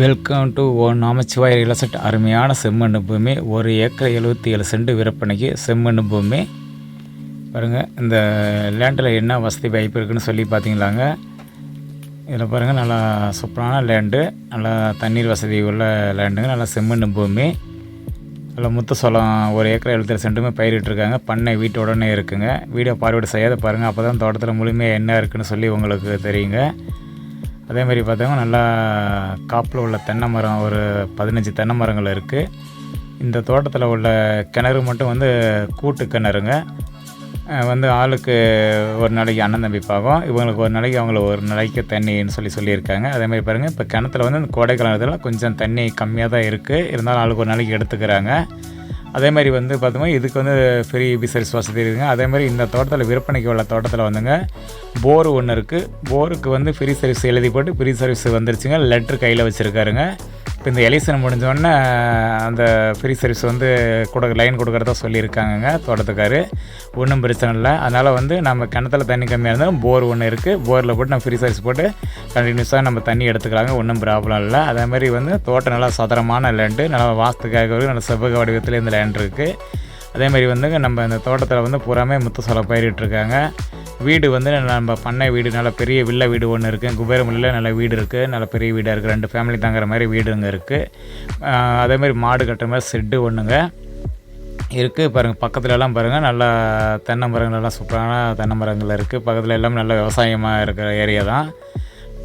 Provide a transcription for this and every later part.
Welcome to Om Namashivaya real estate அருமையான செம்மண்ணு பூமி. ஒரு ஏக்கர் எழுபத்தி ஏழு சென்ட் விற்பனைக்கு செம்மண்ணு பூமி. பாருங்கள் இந்த லேண்டில் என்ன வசதி வாய்ப்பு இருக்குன்னு சொல்லி பார்த்தீங்களாங்க இதில் பாருங்கள் நல்லா சூப்பரான லேண்டு நல்லா தண்ணீர் வசதி உள்ள லேண்டுங்க நல்லா செம்மண்ணு பூமி. நல்லா முத்து சோளம் ஒரு ஏக்கர் எழுபத்தேழு சென்ட்டுமே பயிரிட்டுருக்காங்க பண்ணை வீட்டு உடனே இருக்குங்க. வீடியோ பார்வையிட செய்யாத பாருங்கள் அப்போ தான் தோட்டத்தில் முழுமையாக என்ன இருக்குன்னு சொல்லி உங்களுக்கு தெரியுங்க. அதே மாதிரி பார்த்தீங்கன்னா நல்லா காப்பில் உள்ள தென்னை மரம் ஒரு பதினஞ்சு தென்னை மரங்கள் இருக்குது இந்த தோட்டத்தில் உள்ள கிணறு மட்டும் வந்து கூட்டு கிணறுங்க. வந்து ஆளுக்கு ஒரு நாளைக்கு அண்ணன் தம்பி பாகம் இவங்களுக்கு ஒரு நாளைக்கு அவங்கள ஒரு நாளைக்கு தண்ணின்னு சொல்லி சொல்லியிருக்காங்க. அதே மாதிரி பாருங்கள் இப்போ கிணத்துல வந்து இந்த கோடை காலத்தில் கொஞ்சம் தண்ணி கம்மியாக தான் இருக்குது இருந்தாலும் ஆளுக்கு ஒரு நாளைக்கு எடுத்துக்கிறாங்க. அதே மாதிரி வந்து பார்த்தோம்னா இதுக்கு வந்து ஃப்ரீ பிசர்ஸ் வசதி இருக்குங்க. அதே மாதிரி இந்த தோட்டத்தில் விற்பனைக்கு உள்ள தோட்டத்தில் வந்துங்க போர் ஒன்று இருக்குது போருக்கு வந்து ஃப்ரீ சர்வீஸ் எழுதி போட்டு ஃப்ரீ சர்வீஸ் வந்துருச்சுங்க. லெட்ரு கையில் வச்சுருக்காருங்க. இப்போ இந்த எலிசன் முடிஞ்சோடனே அந்த ஃப்ரீ சர்வீஸ் வந்து கொடு லைன் கொடுக்குறதா சொல்லியிருக்காங்கங்க தோட்டத்துக்காரு. ஒன்றும் பிரச்சனை இல்லை. அதனால் வந்து நம்ம கிணத்துல தண்ணி கம்மியாக இருந்தாலும் போர் ஒன்று இருக்குது போரில் போட்டு நம்ம ஃப்ரீ சர்வீஸ் போட்டு கண்டினியூஸாக நம்ம தண்ணி எடுத்துக்கலாங்க ஒன்றும் ப்ராப்ளம் இல்லை. அதே மாதிரி வந்து தோட்டம் நல்லா சதுரமான லேண்டு நல்லா வாஸ்துக்காக நல்ல செவ்வக வடிவத்தில் இந்த லேண்ட் இருக்குது அதே மாதிரி வந்துங்க நம்ம இந்த தோட்டத்தில் வந்து பூராமே முத்து சோளம் பயிரிட்டுருக்காங்க. வீடு வந்து நம்ம பண்ணை வீடு நல்ல பெரிய வில்ல வீடு ஒன்று இருக்குது குபேரமல்லியில் நல்ல வீடு இருக்குது நல்ல பெரிய வீடாக இருக்குது ரெண்டு ஃபேமிலி தங்குற மாதிரி வீடுங்க இருக்குது அதே மாதிரி மாடு கட்டுற மாதிரி செட்டு ஒன்றுங்க இருக்குது பாருங்கள் பக்கத்துலலாம் பாருங்கள் நல்லா தென்னை மரங்கள் எல்லாம் சூப்பரான தென்னை மரங்கள் இருக்குது பக்கத்தில் எல்லாமே நல்ல விவசாயமாக இருக்கிற ஏரியா தான்.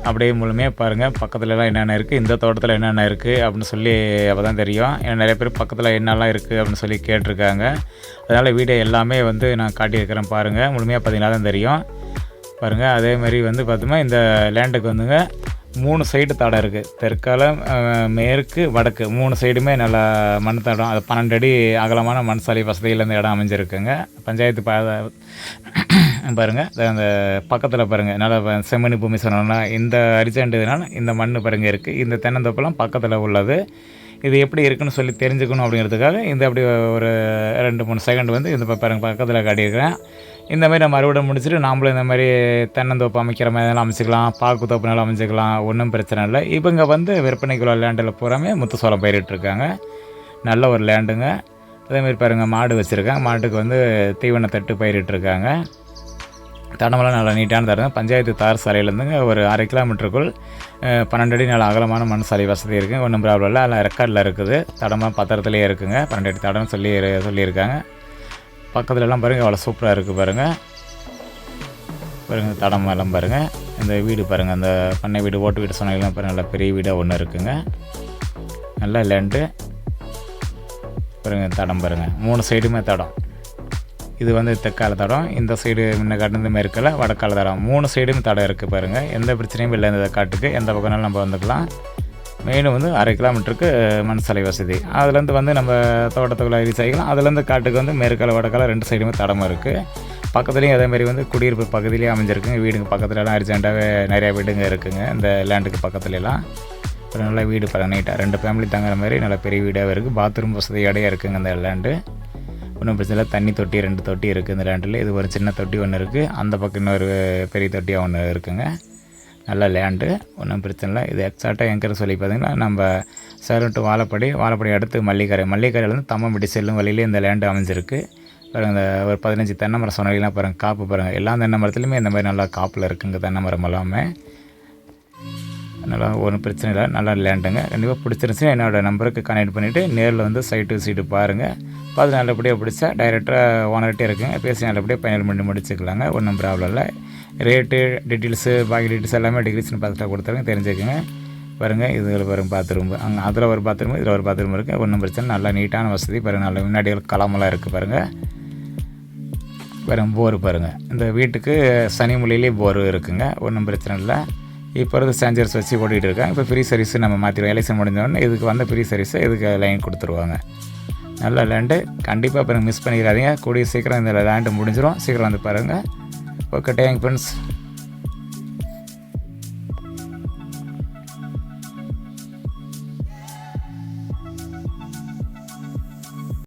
அப்படியே முழுமையாக பாருங்கள் பக்கத்துலலாம் என்னென்ன இருக்குது இந்த தோட்டத்தில் என்னென்ன இருக்குது அப்படின்னு சொல்லி அப்போ தான் தெரியும். ஏன்னா நிறைய பேர் பக்கத்தில் என்னெல்லாம் இருக்குது அப்படின்னு சொல்லி கேட்டிருக்காங்க. அதனால் வீடியோ எல்லாமே வந்து நான் காட்டியிருக்கிறேன் பாருங்கள் முழுமையாக பார்த்தீங்கன்னா தான் தெரியும். பாருங்கள் அதே மாதிரி வந்து பார்த்தோம்னா இந்த லேண்டுக்கு வந்துங்க. மூணு சைடு தடம் இருக்குது தெற்கால மேற்கு வடக்கு. மூணு சைடுமே நல்லா மண் தடம். அது பன்னெண்டு அடி அகலமான மண் சாலை வசதியிலேருந்து இடம் அமைஞ்சிருக்குங்க. பஞ்சாயத்து பா பாருங்கள் அந்த பக்கத்தில் பாருங்கள் நல்லா செம்மணி பூமி சொன்னோன்னா இந்த அரிச்சண்டதுனால இந்த மண் பாருங்க இருக்குது இந்த தென்னந்தோப்பெல்லாம் பக்கத்தில் உள்ளது. இது எப்படி இருக்குன்னு சொல்லி தெரிஞ்சுக்கணும் அப்படிங்கிறதுக்காக இந்த அப்படி ஒரு ரெண்டு மூணு செகண்ட் வந்து இந்த பாருங்க பக்கத்தில் காட்டியிருக்கிறேன். இந்த மாதிரி நம்ம அறுவடை முடிச்சுட்டு நாமளும் இந்த மாதிரி தென்னந்தோப்பு அமைக்கிற மாதிரி எல்லாம் அமைச்சிக்கலாம். பாக்கு தோப்புனாலும் அமைச்சிக்கலாம். ஒன்றும் பிரச்சனை இல்லை. இவங்க வந்து விற்பனைக்குள்ள லேண்டில் பூராமே முத்து சோளம் பயிரிட்டிருக்காங்க. நல்ல ஒரு லேண்டுங்க. அதேமாதிரி பாருங்கள் மாடு வச்சுருக்கேன் மாட்டுக்கு வந்து தீவன தட்டு பயிரிட்டிருக்காங்க. தடமெல்லாம் நல்லா நீட்டான தடம் பஞ்சாயத்து தார் சாலையிலேருந்துங்க ஒரு அரை கிலோமீட்டருக்குள் பன்னெண்டு அடி நல்ல அகலமான மண் சாலை வசதி இருக்குது ஒன்றும் ப்ராப்ளம் இல்லை. அதில் ரெக்கார்டில் இருக்குது. தடமாக பத்திரத்துலேயே இருக்குங்க. பன்னெண்டு அடி தடம் சொல்லி சொல்லியிருக்காங்க. பக்கத்துலலாம் பாருங்கள் அவ்வளோ சூப்பராக இருக்குது பாருங்கள் பாருங்கள் தடம் எல்லாம் பாருங்கள் இந்த வீடு பாருங்கள் அந்த பண்ணை வீடு ஓட்டு வீடு சொன்னாலும் பாருங்கள் நல்ல பெரிய வீடாக ஒன்று இருக்குங்க. நல்ல லேண்டு பாருங்கள் தடம் பாருங்கள் மூணு சைடுமே தடம். இது வந்து தெற்கால தடம். இந்த சைடு முன்ன காட்டுனது மேற்கில் வடக்கால தடம். மூணு சைடுமே தடம் இருக்குது பாருங்கள் எந்த பிரச்சனையும் இல்லை இந்த காட்டுக்கு எந்த பக்கம்னாலும் நம்ம வந்துக்கலாம். மெயின் வந்து அரை கிலோமீட்டருக்கு மண் சாலை வசதி. அதுலேருந்து வந்து நம்ம தோட்டத்துக்குள்ளே ரீச் ஆகிக்கலாம் அதுலேருந்து காட்டுக்கு வந்து மேற்கால வடக்கால ரெண்டு சைடுமே தடமும் இருக்குது பக்கத்துலேயும் அதேமாதிரி வந்து குடியிருப்பு பகுதியிலேயே அமைஞ்சிருக்குங்க. வீடுங்க பக்கத்துலலாம் அர்ஜென்ட்டாகவே நிறையா வீடுங்க இருக்குங்க. இந்த லேண்டுக்கு பக்கத்துலலாம். ஒரு நல்லா வீடு பாருங்க நீட்டாக ரெண்டு ஃபேமிலி தங்குற மாதிரி நல்ல பெரிய வீடாகவே இருக்குது பாத்ரூம் வசதியோடய இருக்குங்க இந்த லேண்டு ஒன்றும் பிரச்சனை இல்லை தண்ணி தொட்டி ரெண்டு தொட்டி இருக்குது இந்த லேண்டில் இது ஒரு சின்ன தொட்டி ஒன்று இருக்குது அந்த பக்கம் இன்னொரு பெரிய தொட்டியாக ஒன்று இருக்குங்க. நல்ல லேண்டு ஒன்றும் பிரச்சனை இல்லை. இது எக்ஸாக்டாக எங்கே சொல்லி பார்த்தீங்கன்னா நம்ம சேலம் டு வாழப்படி வாழப்படி அடுத்து மல்லிகரை. மல்லிகரையிலேருந்து தம்மம்பட்டி செல்லும் வழியிலே இந்த லேண்டு அமைஞ்சிருக்கு. பாருங்க இந்த ஒரு பதினஞ்சு தென்னை மரம் சொன்னீங்கன்னா பாருங்கள் காப்பு பாருங்கள் எல்லா தென்னை மரத்துலையுமே இந்த மாதிரி நல்லா காப்பில் இருக்குங்க தென்னை மரம் எல்லாமே. நல்லா ஒன்றும் பிரச்சனை இல்லை. நல்லா லேண்டுங்க கண்டிப்பாக பிடிச்சிருந்துச்சுன்னா என்னோடய நம்பருக்கு கனெக்ட் பண்ணிவிட்டு நேரில் வந்து சைட்டு சீட்டு பாருங்கள் பார்த்து நல்லபடியாக பிடிச்சா டைரெக்டாக ஓனர்கிட்டே இருக்குங்க. பேசி நல்லபடியாக ஃபைனல் பண்ணி முடிச்சுக்கலாங்க. ஒன்றும் ப்ராப்ளம் இல்லை. ரேட்டு டீட்டெயில்ஸு பாக்கி டீட்டெயில்ஸ் எல்லாமே டிகிரிஸ்னு பார்த்துட்டா கொடுத்துருங்க. தெரிஞ்சுக்கங்க. பாருங்கள் இதில் வரும் பாத்ரூம் அங்கே அதில் ஒரு பாத்ரூம் இதில் ஒரு பாத்ரூம் இருக்குது ஒன்றும் பிரச்சனை நல்லா நீட்டான வசதி பாருங்கள் நல்ல முன்னாடி களமெல்லாம் இருக்குது பாருங்கள் பாருங்க போர் பாருங்கள் இந்த வீட்டுக்கு சனி மொழியிலே போர் இருக்குங்க. ஒன்றும் பிரச்சனை இல்லை. இப்போ இருந்து சேஞ்சர்ஸ் வச்சு ஓடிட்டு இருக்கேன். இப்போ ஃப்ரீ சர்வீஸ் நம்ம மாற்றிடுவோம் எலெக்ஷன் முடிஞ்சோடனே இதுக்கு வந்த ஃப்ரீ சர்வீஸை இதுக்கு லைன் கொடுத்துருவாங்க. நல்ல லேண்டு கண்டிப்பாக இப்போ மிஸ் பண்ணிக்கிறாதீங்க கூடிய சீக்கிரம் இந்த லேண்டு முடிஞ்சிடும் சீக்கிரம் வந்து பாருங்கள் ஓகே டேங்க் ஃப்ரெண்ட்ஸ்